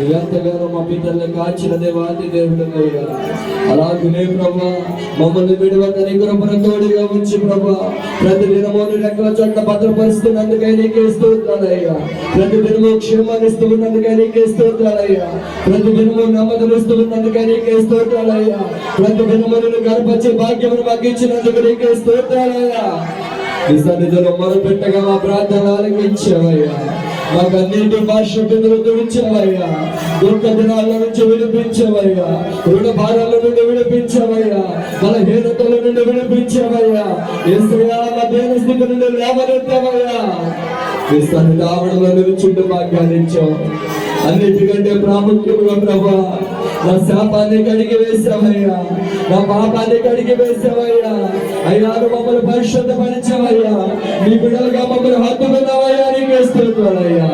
ఎంతగానో మా పితల్ని కాచిన దేవాది దేవుడు అయ్యా అలాగనే ప్రభా మమ్మల్ని విడవక నిగ్రహమున తోడుగా ఉంచి ప్రభా ప్రతి దినము నీ రెక్కల చోట్ల భద్రపరుస్తున్నందుకై నీకే స్తోత్రాలయ్యా. ప్రతి దినమో క్షేమాన్ని ఇస్తున్నందుకై నీకే స్తోత్రాలయ్యా. ప్రతి దినము నమ్మకం ఇస్తున్నందుకై నీకే స్తోత్రాలయ్యా. ప్రతి దినము నిన్ను గర్భచ్చే భాగ్యమును మాకు ఇచ్చినందుకు నీకే స్తోత్రాలయ్యా. ఈ సన్నిధిలో మొదలు పెట్టగా మా ప్రార్థన ఆలకించావయ్యా. మాకు అన్నింటి భాష తుడిచావయ్యా దుఃఖ దినాల నుంచి విడిపించవయ్యా. రుణ భారాల నుండి విడిపించవయ్యా. బలహీనతల నుండి విడిపించవయ్యా. ఏసయ్యా మా దేన స్థితి నుండి లేవనెత్తవయ్యా. ఈ సన్నిధి నిలుచుంటూ మాకు ఇచ్చావు అన్నిటికంటే ప్రాముఖ్యంగా ప్రభా నా శాపాన్ని కడిగి వేసావయ్యా. నా పాపాన్ని కడిగి వేసావయ్యా. అయ్యా మమ్మల్ని పరిశుద్ధ పరిచవయ్యా నీ బిడ్డలుగా మమ్మల్ని హత్తుకున్నావయ్యా. నీకు వేస్తున్నాయ్యా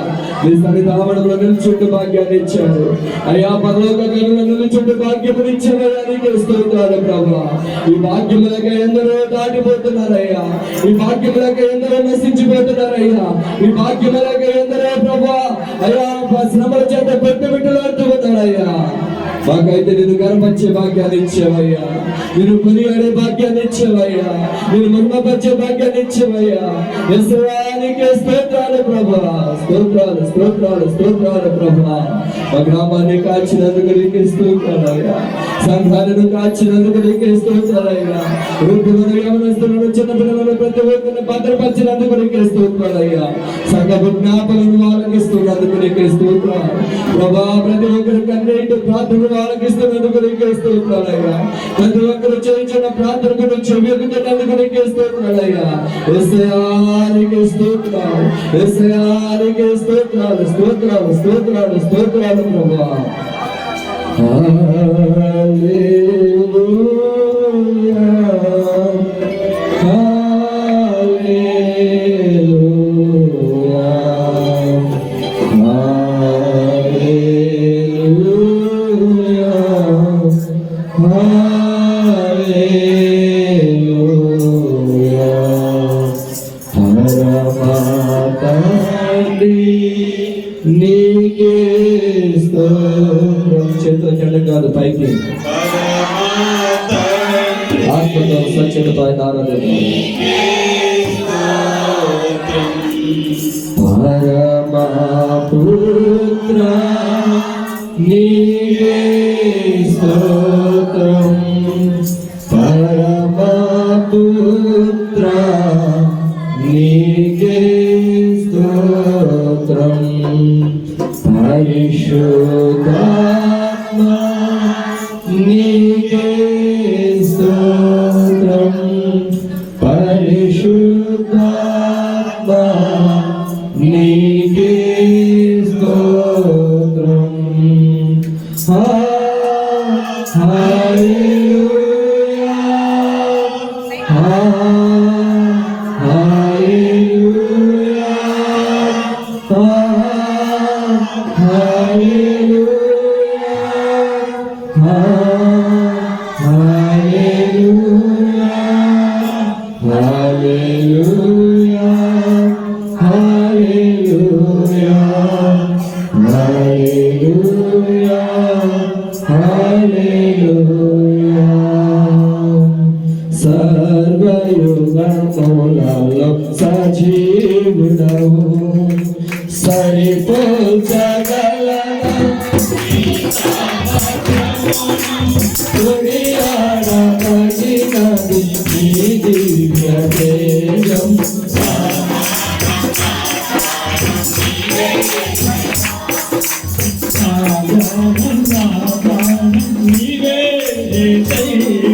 నీ సరి ఆవడంలో నిల్చుంటూ భాగ్యాన్ని ఇచ్చాడు. అయ్యా పరలోక గనుల నిల్చుంటూ భాగ్యములు ఇచ్చావయ్యా. నీకు వేస్తున్నాడు ప్రభా ఈ భాగ్యములక ఎందరో దాటిపోతున్నారయ్యా. ఈ భాగ్యములక ఎందరో నశించిపోతున్నారయ్యా. ఈ భాగ్యములక ఎందరో ప్రభా అయ్యా శ్రమల చేత పెద్ద బిడ్డలు అంటున్నారయ్యా మాకైతే నేను గర్వపరిచే భాగ్యాన్ని ఇచ్చేవయ్యా. నేను కొనియాడే భాగ్యాన్ని ఇచ్చేవయ్యా. నేను మర్మపరిచే భాగ్యాన్ని ఇచ్చావయ్యా. యశ్వానికి స్తోత్రాలు ప్రభా స్తోత్రాలు స్తోత్రాలు స్తోత్రాలు ప్రభా మా గ్రామాన్ని కాచినందుకు నీకు స్తోత్రాలయ్యా. సంఘాలను కాచినందుకు నీకు స్తోత్రాలయ్యా. వృద్ధులను యవనస్తులను చిన్నపిల్లలను ప్రతి ఒక్కరిని భద్రపరిచినందుకు నీకు స్తోత్రాలయ్యా. సంఘపు జ్ఞాపలను ఆలకిస్తున్నందుకు నీకు స్తోత్రాలు. ప్రభా ప్రతి ఒక్కరి కన్నీటి ప్రార్థన ఆలకిస్తున్నందుకు నీకు స్తోత్రాలయ్యా ప్రతి ఒక్కరు చేయించిన స్తోత్రాలు ఎస్ఐఆరికి స్తోత్రాలు స్తోత్రాలు స్తోత్రాలు స్తోత్రాలు ప్రభా. ఆత్మతో సత్యతో ఆయన ఆరాధన పరమపుత్ర స్తోత్రం. పరమపుత్ర స్తోత్రం. నీకే సర్వయుగములలో సజీవుడవు. సరిపోల్చగలనా కొనియాడబడినది నీ దివ్య తేజం. కరుణించుమా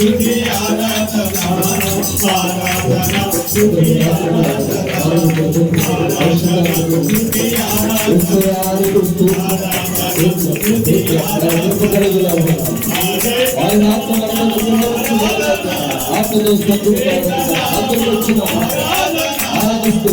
ఇది ఆరాధన ఆరాధన ఇది ఆరాధన ఆరాధిస్తూ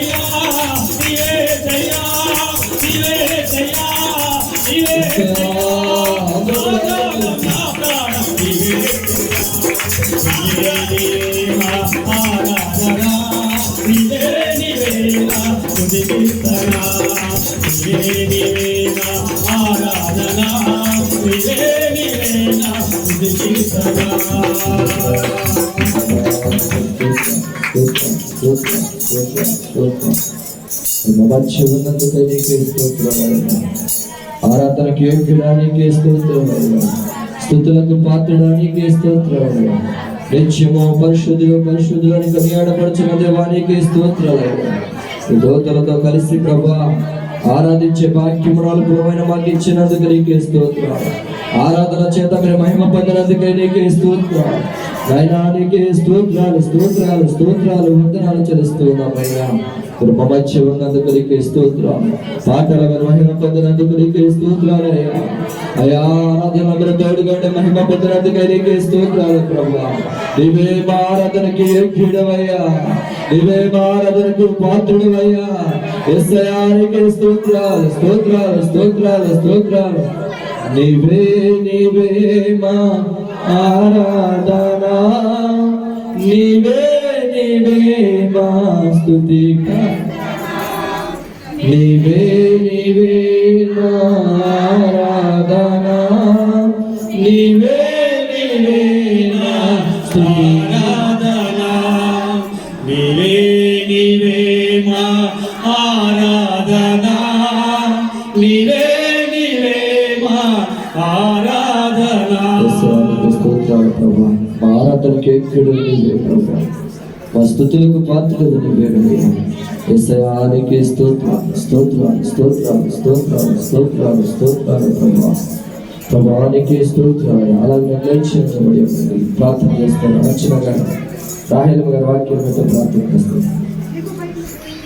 ఆరాధిస్తూ మధ్యన్నందుకై నీకే స్తోత్రాలైనా ఆరాధనకి యోగ్యుడానికి స్తోత్రాలైనా స్థుతులకు పాత్రడానికి స్తోత్రాలైనా నిత్యము పరిశుద్ధులు పరిశుద్ధులని కనియాడపరచిన దేవానికి స్తోత్రాలు. దోతలతో కలిసి ప్రభా ఆరాధించే భాగ్యమురాలు పురమైన మాకు ఇచ్చినందుకు నీకే స్తోత్రాలు ఆరాధన చేత మీరు మహిమ పొందినందుకే నీకే స్తోత్రాలు నాయనా నీకే స్తోత్రాలు స్తోత్రాలు స్తోత్రాలు వందనాలు చెల్లిస్తున్నామయ్యా అయ్యా. మధ్య ఉన్నందుకు నీకే స్తోత్రాలు పాటల మహిమ పొందినందుకు నీకే స్తోత్రాలు అయ్యా. అయ్యా ఆరాధన మీరు తోడుగా మహిమ పొందినందుకు నీకే స్తోత్రాలు ప్రభా. నీవే ఆరాధనకి యోగ్యుడవయ్యా. నీవే మా ఆరాధనకు పాత్రుడవయ్యా ఎస్ఐఆనికి స్తోత్రాలు స్తోత్రాలు స్తోత్రాలు స్తోత్రాలు. నీవే నీవే మా ఆరాధనా. నీవే నీవే మా స్తుతి స్తోత్రాలు ప్రభా. మా ఆరాధనకి ఎక్కుడు నీవే ప్రభా. మా స్థుతులకు పాత్రలు నీవే ఎసయానికి స్తోత్రాలు స్తోత్రాలు స్తోత్రాలు స్తోత్రాలు స్తోత్రాలు స్తోత్రాలు ప్రభా. ప్రభావానికి స్తోత్రాలు అలాగే నిర్ణయించబడి ప్రార్థన చేస్తాను. రక్షణ గారు రాహేల గారు వాక్యం ప్రార్థన చేస్తాను.